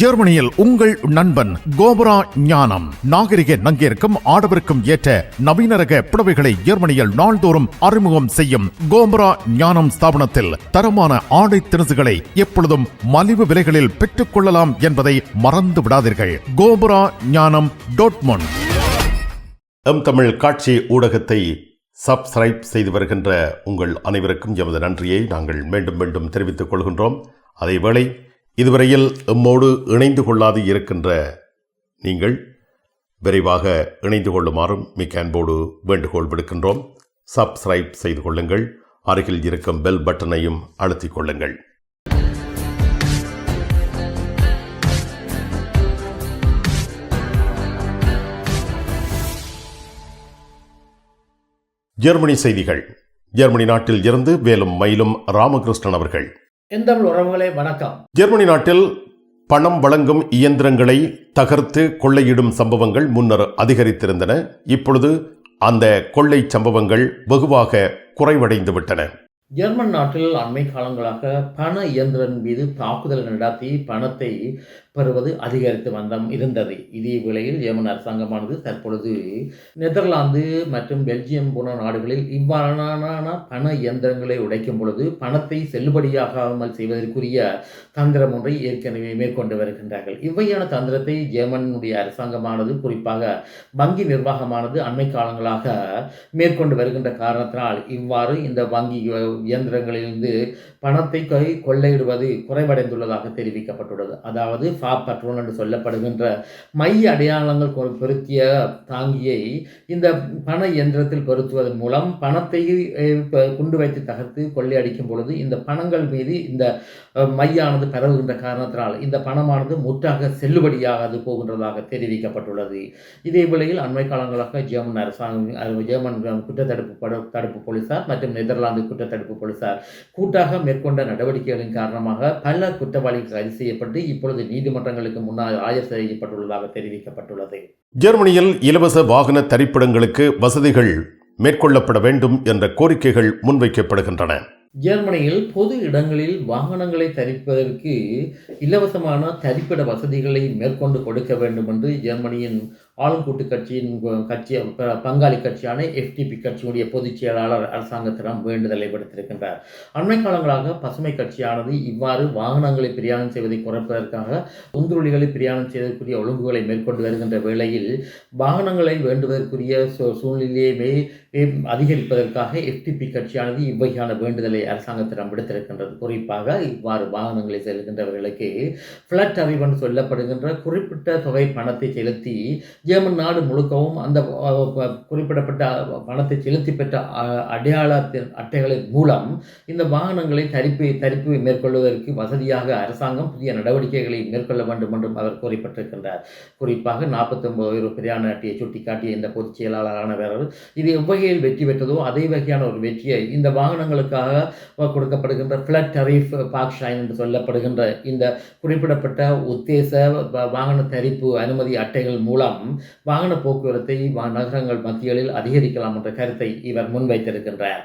ஜெர்மனியில் உங்கள் நண்பன் கோபரா ஞானம். நாகரிக நங்கிற்கும் ஆடவருக்கும் ஏற்ற நவீன ரக புடவைகளை ஜெர்மனியில் நாள்தோறும் அறிமுகம் செய்யும் கோபரா ஞானம் ஸ்தாபனத்தில் தரமான ஆடை திணுசுகளை எப்பொழுதும் மலிவு விலைகளில் பெற்றுக் கொள்ளலாம் என்பதை மறந்து விடாதீர்கள். கோபரா ஞானம் டோட்மோன் எம் தமிழ் காட்சி ஊடகத்தை சப்ஸ்கிரைப் செய்து வருகின்ற உங்கள் அனைவருக்கும் எமது நன்றியை நாங்கள் மீண்டும் மீண்டும் தெரிவித்துக் கொள்கின்றோம். அதேவேளை இதுவரையில் எம்மோடு இணைந்து கொள்ளாது இருக்கின்ற நீங்கள் விரைவாக இணைந்து கொள்ளுமாறும் மிக்க அன்போடு வேண்டுகோள் விடுக்கின்றோம். சப்ஸ்கிரைப் செய்து கொள்ளுங்கள். அருகில் இருக்கும் பெல் பட்டனையும் அழுத்திக் கொள்ளுங்கள். ஜெர்மனி செய்திகள். ஜெர்மனி நாட்டில் இருந்து வேலும் மயிலும் ராமகிருஷ்ணன் அவர்கள். எந்தமிழ் உறவுகளே வணக்கம். ஜெர்மனி நாட்டில் பணம் வழங்கும் இயந்திரங்களை தகர்த்து கொள்ளையிடும் சம்பவங்கள் முன்னர் அதிகரித்திருந்தன. இப்பொழுது அந்த கொள்ளை சம்பவங்கள் வெகுவாக குறைவடைந்து விட்டன ஜெர்மன் நாட்டில் அண்மை காலங்களாக பண இயந்திரன் மீது தாக்குதல் நடாத்தி பணத்தை பெறுவது அதிகரித்து வந்தம் இருந்தது. இதே வேளையில் ஜெர்மன் அரசாங்கமானது தற்பொழுது நெதர்லாந்து மற்றும் பெல்ஜியம் போன்ற நாடுகளில் இவ்வாறான பண இயந்திரங்களை உடைக்கும் பொழுது பணத்தை செல்லுபடியாகாமல் செய்வதற்குரிய தந்திரம் ஒன்றை ஏற்கனவே மேற்கொண்டு வருகின்றார்கள். இவ்வையான தந்திரத்தை ஜெர்மனுடைய அரசாங்கமானது குறிப்பாக வங்கி நிர்வாகமானது அண்மை காலங்களாக மேற்கொண்டு வருகின்ற காரணத்தினால் இவ்வாறு இந்த வங்கி இயந்திரங்களிலிருந்து பணத்தை கை கொள்ளையிடுவது குறைவடைந்துள்ளதாக தெரிவிக்கப்பட்டுள்ளது. அதாவது ஃபா பட்ரோன் என்று சொல்லப்படுகின்ற மைய அடையாளங்கள் பொருத்திய தாங்கியை இந்த பண இயந்திரத்தில் பொருத்துவதன் மூலம் பணத்தை குண்டு வைத்து தகர்த்து கொள்ளையடிக்கும் பொழுது இந்த பணங்கள் மீது இந்த மையானது பரவுகின்ற காரணத்தினால் இந்த பணமானது முற்றாக செல்லுபடியாகாது போகின்றதாக தெரிவிக்கப்பட்டுள்ளது. இதே வேளையில் அண்மை காலங்களாக ஜெர்மன் அரசாங்கம் ஜெர்மன் குற்றத்தடுப்பு தடுப்பு போலீசார் மற்றும் நெதர்லாந்து குற்றத்தடுப்பு போலீசார் கூட்டாக மேற்கொண்ட நடவடிக்கைகளின் காரணமாக பல குற்றவாளிகள் கைது செய்யப்பட்டு இப்பொழுது நீதிமன்றங்களுக்கு முன்னால் ஆஜர் செய்யப்பட்டுள்ளதாக தெரிவிக்கப்பட்டுள்ளது. ஜெர்மனியில் இலவச வாகன தரிப்பிடங்களுக்கு வசதிகள் மேற்கொள்ளப்பட வேண்டும் என்ற கோரிக்கைகள் முன்வைக்கப்படுகின்றன. ஜெர்மனியில் பொது இடங்களில் வாகனங்களை தரிப்பதற்கு இலவசமான தரிப்பிட வசதிகளை மேற்கொண்டு கொடுக்க வேண்டும் என்று ஜெர்மனியின் ஆளுங்கூட்டு கட்சியின் கட்சி பங்காளி கட்சியான எஃப்டிபி கட்சியுடைய பொதுச் செயலாளர் அரசாங்கத்திடம் வேண்டுதலை விடுத்திருக்கின்றார். அண்மை காலங்களாக பசுமை கட்சியானது இவ்வாறு வாகனங்களை பிரயாணம் செய்வதை குறைப்பதற்காக உந்துருளிகளை பிரயாணம் செய்வதற்குரிய ஒழுங்குகளை மேற்கொண்டு வருகின்ற வேளையில் வாகனங்களை வேண்டுவதற்குரிய சூ- அதிகரிப்பதற்காக எஃப்டிபி கட்சியானது இவ்வகையான வேண்டுதலை அரசாங்கத்திடம் விடுத்திருக்கின்றது. குறிப்பாக இவ்வாறு வாகனங்களை செல்கின்றவர்களுக்கு ஃப்ளட் அறிவன் சொல்லப்படுகின்ற குறிப்பிட்ட தொகை பணத்தை செலுத்தி ஜெர்மன் நாடு முழுக்கவும் அந்த குறிப்பிடப்பட்ட பணத்தை செலுத்தி பெற்ற அடையாளத்தின் அட்டைகளின் மூலம் இந்த வாகனங்களை தரிப்பு தரிப்பு மேற்கொள்வதற்கு வசதியாக அரசாங்கம் புதிய நடவடிக்கைகளை மேற்கொள்ள வேண்டும் என்றும் அவர் குறிப்பிட்டிருக்கின்றார். குறிப்பாக நாற்பத்தி ஒன்பது பிரயாண அட்டையை சுட்டிக்காட்டிய இந்த பொதுச் வேறவர் இது எவ்வகையில் வெற்றி பெற்றதோ அதே வகையான ஒரு வெற்றியை இந்த வாகனங்களுக்காக கொடுக்கப்படுகின்ற ஃபிளட் டரீஃப் பார்க் ஷைன் என்று சொல்லப்படுகின்ற இந்த குறிப்பிடப்பட்ட உத்தேச வாகன தரிப்பு அனுமதி அட்டைகள் மூலம் வாகன போக்குவரத்தை நகரங்கள் மத்தியில் அதிகரிக்கலாம் என்ற கருத்தை இவர் முன்வைத்திருக்கின்றார்.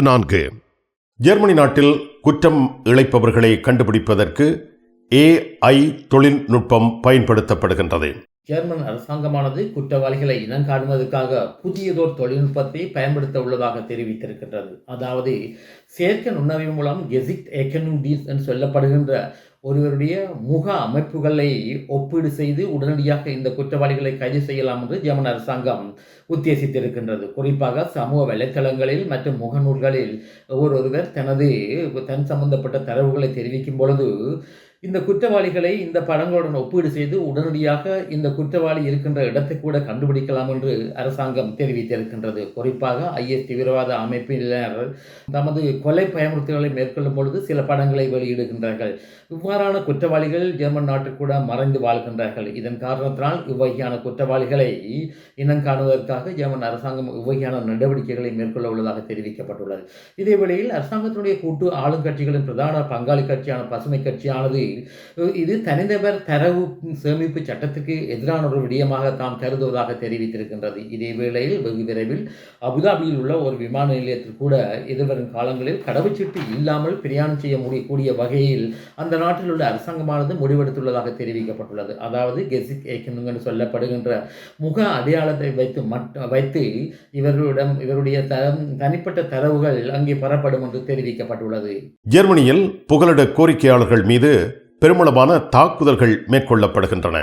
நான்கு. ஜெர்மனி நாட்டில் குற்றம் இழைப்பவர்களை கண்டுபிடிப்பதற்கு ஏஐ தொழில்நுட்பம் பயன்படுத்தப்படுகின்றது. ஜெர்மன் அரசாங்கமானது குற்றவாளிகளை இனங்காணுவதற்காக புதியதோர் தொழில்நுட்பத்தை பயன்படுத்த உள்ளதாக தெரிவித்திருக்கின்றது. அதாவது செயற்கை நுண்ணறிவு மூலம் கெசிக்ட் ஏக்கனும் டீஸ் என்று சொல்லப்படுகின்ற ஒருவருடைய முக அமைப்புகளை ஒப்பீடு செய்து உடனடியாக இந்த குற்றவாளிகளை கைது செய்யலாம் என்று ஜெர்மன் அரசாங்கம் உத்தேசித்திருக்கின்றது. குறிப்பாக சமூக வலைத்தளங்களில் மற்றும் முகநூல்களில் ஒருவர் தனது தன் சம்பந்தப்பட்ட தரவுகளை தெரிவிக்கும் பொழுது இந்த குற்றவாளிகளை இந்த படங்களுடன் ஒப்பீடு செய்து உடனடியாக இந்த குற்றவாளி இருக்கின்ற இடத்தை கூட கண்டுபிடிக்கலாம் என்று அரசாங்கம் தெரிவித்திருக்கின்றது. குறிப்பாக ஐஎஸ் தீவிரவாத அமைப்பினர் தமது கொலை பயமுறுத்தல்களை மேற்கொள்ளும் பொழுது சில படங்களை வெளியிடுகின்றார்கள். இவ்வாறான குற்றவாளிகள் ஜெர்மன் நாட்டில் கூட மறைந்து வாழ்கின்றார்கள். இதன் காரணத்தினால் இவ்வகையான குற்றவாளிகளை இனம் காணுவதற்காக ஜெர்மன் அரசாங்கம் இவ்வகையான நடவடிக்கைகளை மேற்கொள்ள உள்ளதாக தெரிவிக்கப்பட்டுள்ளது. இதே வேளையில் அரசாங்கத்தினுடைய கூட்டு ஆளுங்கட்சிகளின் பிரதான பங்காளி கட்சியான பசுமை கட்சியானது இது தனிநபர் தரவு சேமிப்பு சட்டத்துக்கு எதிரான ஒரு விடயமாக தாம் கருதுவதாக தெரிவித்திருக்கின்றது. இதே வேளையில் வெகு விரைவில் அபுதாபியில் உள்ள ஒரு விமான நிலையத்தில் கூட எதிர்வரும் காலங்களில் கடவுச்சீட்டு இல்லாமல் பிரயாணம் செய்ய முடியக்கூடிய வகையில் அந்த நாட்டில் உள்ள அரசாங்கமானது முடிவெடுத்துள்ளதாக தெரிவிக்கப்பட்டுள்ளது. அதாவது கெசிக் ஏக்கனுங்க என்று சொல்லப்படுகின்ற முக அடையாளத்தை வைத்து மட் வைத்து இவர்களிடம் இவருடைய தரம் தனிப்பட்ட தரவுகள் அங்கே பெறப்படும் என்று தெரிவிக்கப்பட்டுள்ளது. ஜெர்மனியில் புகலிட கோரிக்கையாளர்கள் மீது பெருமளவான தாக்குதல்கள் மேற்கொள்ளப்படுகின்றன.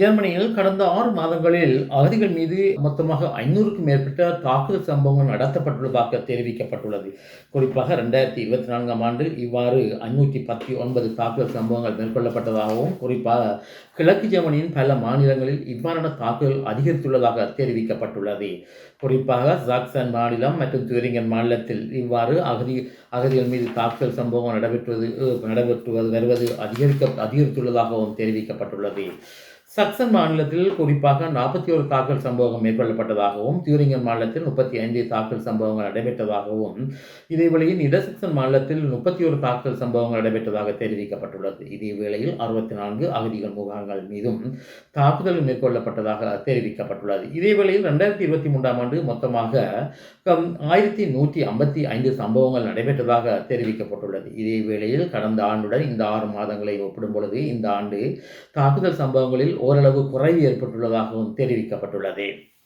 ஜெர்மனியில் கடந்த ஆறு மாதங்களில் அகதிகள் மீது மொத்தமாக ஐநூறுக்கும் மேற்பட்ட தாக்குதல் சம்பவங்கள் நடத்தப்பட்டுள்ளதாக தெரிவிக்கப்பட்டுள்ளது. குறிப்பாக ரெண்டாயிரத்தி இருபத்தி நான்காம் ஆண்டு இவ்வாறு ஐநூற்றி பத்தி ஒன்பது தாக்குதல் சம்பவங்கள் மேற்கொள்ளப்பட்டதாகவும் குறிப்பாக கிழக்கு ஜெர்மனியின் பல மாநிலங்களில் இவ்வாறான தாக்குதல் அதிகரித்துள்ளதாக தெரிவிக்கப்பட்டுள்ளது. குறிப்பாக ஜாக்சன் மாநிலம் மற்றும் துரிங்கன் மாநிலத்தில் இவ்வாறு அகதி அகதிகள் மீது தாக்குதல் சம்பவம் நடைபெற்றுவது நடைபெற்று வருவது அதிகரிக்க அதிகரித்துள்ளதாகவும் தெரிவிக்கப்பட்டுள்ளது. சக்சன் மாநிலத்தில் குறிப்பாக நாற்பத்தி ஒரு தாக்கல் சம்பவம் மேற்கொள்ளப்பட்டதாகவும் தியூரிங்கன் மாநிலத்தில் முப்பத்தி ஐந்து தாக்கல் சம்பவங்கள் நடைபெற்றதாகவும் இதேவேளையில் இடசக்சன் மாநிலத்தில் முப்பத்தி ஒரு தாக்கல் சம்பவங்கள் நடைபெற்றதாக தெரிவிக்கப்பட்டுள்ளது. இதே வேளையில் அறுபத்தி நான்கு அகதிகள் முகாம்கள் மீதும் தாக்குதல் மேற்கொள்ளப்பட்டதாக தெரிவிக்கப்பட்டுள்ளது. இதே வேளையில் ரெண்டாயிரத்தி இருபத்தி மூன்றாம் ஆண்டு மொத்தமாக ஆயிரத்தி நூற்றி ஐம்பத்தி ஐந்து சம்பவங்கள் நடைபெற்றதாக தெரிவிக்கப்பட்டுள்ளது. இதே வேளையில் கடந்த ஆண்டுடன் இந்த ஆறு மாதங்களை ஒப்பிடும் பொழுது இந்த ஆண்டு தாக்குதல் சம்பவங்களில் ஓரளவு குறைவு ஏற்பட்டுள்ளதாகவும் தெரிவிக்கப்பட்டுள்ளது.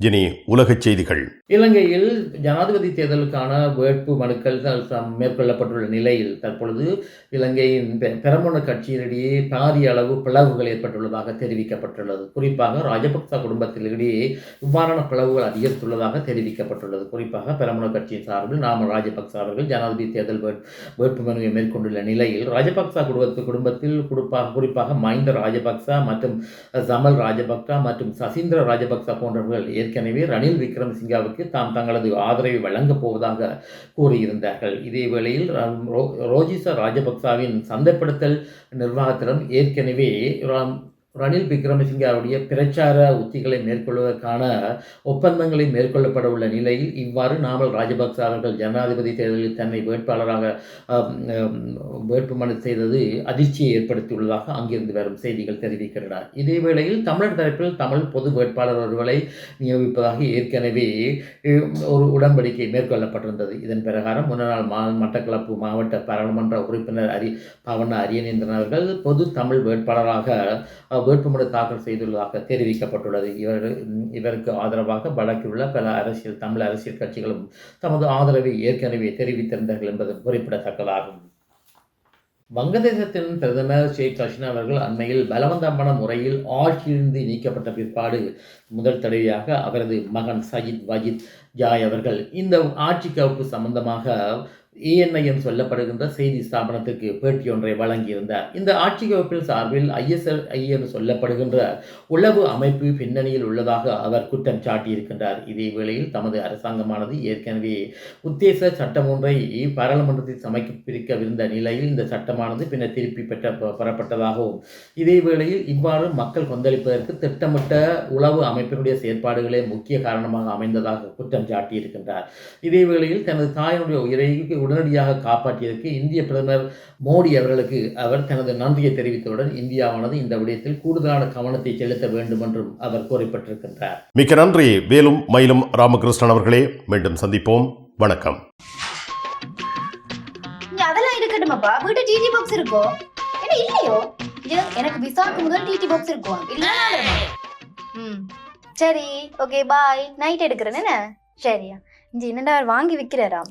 இனி உலகச் செய்திகள். இலங்கையில் ஜனாதிபதி தேர்தலுக்கான வேட்பு மனுக்கள் மேற்கொள்ளப்பட்டுள்ள நிலையில் தற்பொழுது இலங்கையின் பெ- கட்சியினிடையே பாரிய அளவு பிளவுகள் ஏற்பட்டுள்ளதாக தெரிவிக்கப்பட்டுள்ளது. குறிப்பாக ராஜபக்ச குடும்பத்திலிடையே இவ்வாறான பிளவுகள் அதிகரித்துள்ளதாக தெரிவிக்கப்பட்டுள்ளது. குறிப்பாக பெரமுன கட்சியின் சார்பில் நாம ராஜபக்ச அவர்கள் ஜனாதிபதி தேர்தல் வேட்பு மனுவை மேற்கொண்டுள்ள நிலையில் ராஜபக்ச குடும்பத்து குடும்பத்தில் குறிப்பாக குறிப்பாக மஹிந்த ராஜபக்ச மற்றும் சமல் ராஜபக்ச மற்றும் சசீந்திர ராஜபக்ச போன்றவர்கள் ஏற்கனவே ரணில் விக்ரமசிங்காவுக்கு தாம் தங்களது ஆதரவை வழங்கப் போவதாக கூறியிருந்தார்கள். இதேவேளையில் ரோஜிசா ரோஜிச ராஜபக்சாவின் சந்தைப்படுத்தல் நிர்வாகத்திடம் ஏற்கனவே ரணில் விக்ரமசிங்காவுடைய பிரச்சார உத்திகளை மேற்கொள்வதற்கான ஒப்பந்தங்களை மேற்கொள்ளப்பட உள்ள நிலையில் இவ்வாறு நாமல் ராஜபக்ச அவர்கள் ஜனாதிபதி தேர்தலில் தன்னை வேட்பாளராக வேட்புமனு செய்தது அதிர்ச்சியை ஏற்படுத்தியுள்ளதாக அங்கிருந்து வரும் செய்திகள் தெரிவிக்கின்றன. இதேவேளையில் தமிழர் தரப்பில் தமிழ் பொது வேட்பாளர் ஒருவரை நியமிப்பதாக ஏற்கனவே ஒரு உடன்படிக்கை மேற்கொள்ளப்பட்டிருந்தது. இதன் பிரகாரம் முன்னாள் மா மட்டக்களப்பு மாவட்ட பாராளுமன்ற உறுப்பினர் அரி பவன அரியநேந்திரன் அவர்கள் பொது தமிழ் வேட்பாளராக வேட்புமனு தாக்கல் செய்துள்ளதாக தெரிவிக்கப்பட்டுள்ளது. இவர்கள் இவருக்கு ஆதரவாக வழக்கில் உள்ள பல அரசியல் தமிழ் அரசியல் கட்சிகளும் தமது ஆதரவை ஏற்கனவே தெரிவித்திருந்தார்கள் என்பது குறிப்பிடத்தக்கதாகும். வங்கதேசத்தின் பிரதமர் ஷேக் ஹசீனா அவர்கள் அண்மையில் பலவந்தமான முறையில் ஆட்சியிலிருந்து நீக்கப்பட்ட பிற்பாடு முதல் தடவையாக அவரது மகன் சயித் வஜித் ஜாய் அவர்கள் இந்த ஆட்சி கவுப்பு சம்பந்தமாக இஎன்ஐஎன் சொல்லப்படுகின்ற செய்தி ஸ்தாபனத்துக்கு பேட்டி ஒன்றை வழங்கியிருந்தார். இந்த ஆட்சி கவுப்பில் சார்பில் ஐஎஸ்எல்ஐ என்று சொல்லப்படுகின்ற உளவு அமைப்பு பின்னணியில் உள்ளதாக அவர் குற்றம் சாட்டியிருக்கின்றார். இதே வேளையில் தமது அரசாங்கமானது ஏற்கனவே உத்தேச சட்டம் ஒன்றை பாராளுமன்றத்தில் சமர்ப்பிக்கவிருந்த நிலையில் இந்த சட்டமானது பின்னர் திருப்பி பெற்ற பெறப்பட்டதாகவும் இதே வேளையில் இவ்வாறு மக்கள் கொந்தளிப்பதற்கு திட்டமிட்ட உளவு அமைப்பினுடைய செயற்பாடுகளே முக்கிய காரணமாக அமைந்ததாக குற்றம் சாட்டியிருக்கின்றார். இதே வேளையில் தனது தாயினுடைய உயிரை உடனடியாக காப்பாற்றியதற்கு இந்திய பிரதமர் மோடி அவர்களுக்கு அவர் தனது நன்றியை தெரிவித்தவுடன் இந்தியாவானது இந்த விடயத்தில் கூடுதலான கவனத்தை செலுத்த வேண்டும் என்றும் அவர் கோரிப்பட்டிருக்கின்றார் மிக்க நன்றி. வேலும் மயிலும் ராமகிருஷ்ணன் அவர்களே. மீண்டும் சந்திப்போம். வணக்கம். அதெல்லாம் இருக்கட்டுமாப்பா? வீட்டு டிடி பாக்ஸ் இருக்கோ? என்ன இல்லையோ? எனக்கு விசாக்கு முதல் டிடி பாக்ஸ் இருக்கும் இல்ல ம். சரி ஓகே பாய் நைட் எடுக்கிறேன் என்ன? சரியா. இங்க என்னடா வாங்கி விக்கிறாராம்